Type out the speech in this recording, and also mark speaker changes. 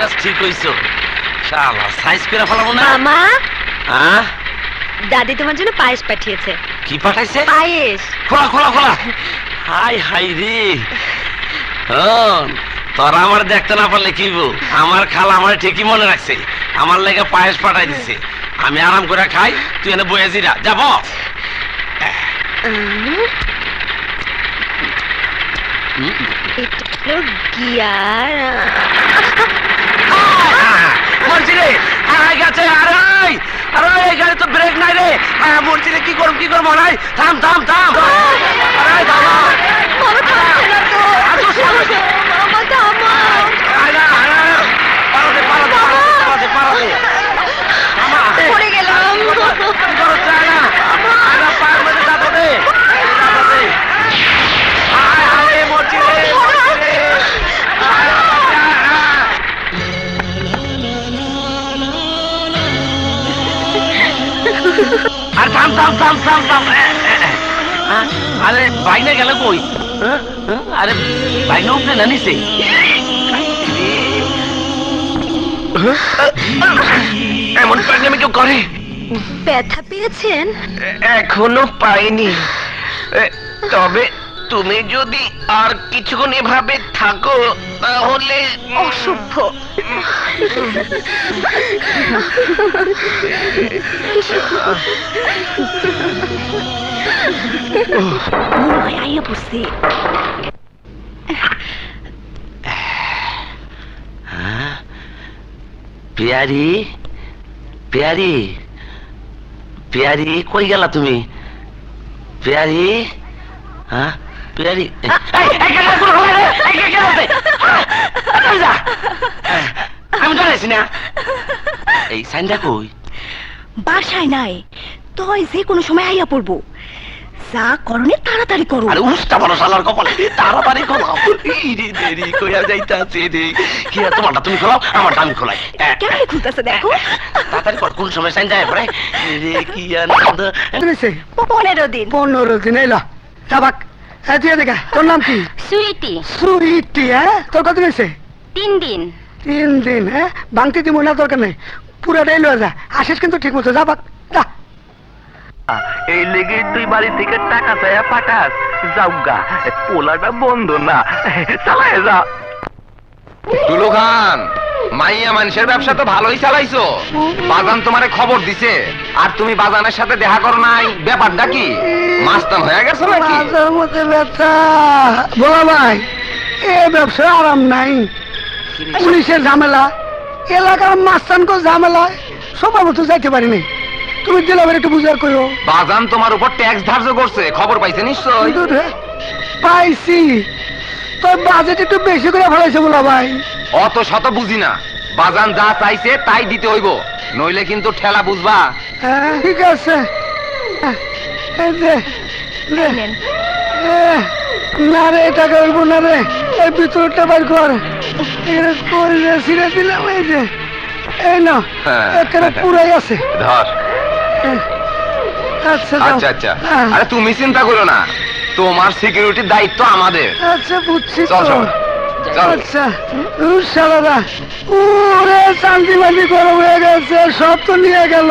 Speaker 1: কইরাস ঠিক হইছো শালা সাইজ করে ফেলাবো না।
Speaker 2: মামা?
Speaker 1: হ্যাঁ
Speaker 2: দাদি তোমার জন্য পায়েস পাঠিয়েছে।
Speaker 1: কি পাঠাইছে?
Speaker 2: পায়েস।
Speaker 1: খোলা খোলা খোলা। হাই হাই রে। তোরা আমার দেখতে না পারলে কি বউ? আমার খালা আমার ঠিকই মনে রাখছে। আমার লেগে পায়েস পাঠাই দিছে। আমি আরাম করে খাই তুই এনে বয়ে জিরা। যাব
Speaker 2: উম, এটা গিয়ার।
Speaker 1: মরছি রে হারাই গেছে হারাই আরে এই গাড়ি তো ব্রেক নাই রে। হ্যাঁ মরছি রে কি করব কি করব হারাই থাম থাম থাম। হারাই থামা আর থাম থাম থাম থাম থাম। হ্যাঁ? আরে বাইনে গেল কই হ্যাঁ? হ্যাঁ? আরে বাইনে উপরে না নিচে এমন পাগলামি কেউ করে
Speaker 2: ব্যথা পেয়েছেন
Speaker 1: এখনও পাইনি তবে তুমি যদি আর কিছুক্ষণ এভাবে থাকো তাহলে
Speaker 2: অসভ্য মনে হয় আইয়া পড়ছি।
Speaker 1: হ্যাঁ? পিয়ারি? পিয়ারি? পিয়ারি কই গেলা তুমি? পিয়ারি? হ্যাঁ? কই আমি জানাইছি না। এই সাইনটা কই?
Speaker 2: বাসায় নাই। তুই যে কোনো সময় আইয়া পড়ব। যা করণে তাড়াতাড়ি করো।
Speaker 1: আরে উস্তা বড় শালার কপালে তাড়াতাড়ি খোলাও এই রে দেরি কইয়া যাইতাছে রে। কি আর তোমারটা তুমি খোলাও আমারটা আমি খোলাই।
Speaker 2: কেমন খুলতেছে দেখো?
Speaker 1: তাড়াতাড়ি কর কোন সময় সাইন যায় পরে? রে কি আনন্দ।
Speaker 3: তুলেছে।
Speaker 2: পনেরো দিন।
Speaker 3: পনেরো দিন এলা যাবাক। হ্যাঁ তুই দেখা তোর নাম কি?
Speaker 2: সুইটি
Speaker 3: সুইটি হ্যাঁ? তোর কত হয়েছে?
Speaker 2: তিন দিন।
Speaker 3: তিন দিন হ্যাঁ? ভাঙতে দিব না দরকার নেই পুরাটাই লয়ে যা। আসিস কিন্তু ঠিক মতো যাবাক যা।
Speaker 4: এই লেগে তুই বাড়ি থেকে টাকা চাইয়া পাঠাস। যাউগা পোলাটা বন্ধ না। চালায় যা।
Speaker 5: টুলু খান মাইয়া মানুষের ব্যবসা তো ভালোই চালাইছো। বাজান তোমারে খবর দিছে। আর তুমি বাজানের সাথে দেখা করো নাই। ব্যাপারটা কি? মাস্তান হয়ে গেছো নাকি?
Speaker 3: মাথার মধ্যে ব্যথা। বলা ভাই এ ব্যবসা আরাম নাই। পুলিশের ঝামেলা এলাকার মাস্তানকো ঝামেলা সবার মতো যাইতে পারিনি। তুমি দিলে আবার একটু বুঝার করো
Speaker 5: বাজান তোমার উপর ট্যাক্স ধার্য করছে খবর পাইছে নিশ্চয়
Speaker 3: পাইছি। তোর বাজেট একটু বেশি করে ফেলাইছে বলা ভাই।
Speaker 5: অত শত বুঝি না। বাজান যা চাইছে তাই দিতে হইব। নইলে কিন্তু ঠেলা বুঝবা।
Speaker 3: হ্যাঁ ঠিক আছে। নে। রে এটা করব না রে। এই ভিতরটা বার কর। ছিঁড়ে দিলাম এই যে। এই না
Speaker 5: হ্যাঁ।
Speaker 3: এখানে পুরাই আছে।
Speaker 5: ধর।
Speaker 3: আচ্ছা
Speaker 5: আচ্ছা আচ্ছা।
Speaker 3: হ্যাঁ,
Speaker 5: আরে তুমি চিন্তা করো না। তোমার সিকিউরিটির দায়িত্ব আমাদের।
Speaker 3: আচ্ছা বুঝছি
Speaker 5: চল চল।
Speaker 3: আচ্ছা সালাদা ওরে শান্তি মান্তি গরম হয়ে গেছে সব তো নিয়ে গেল।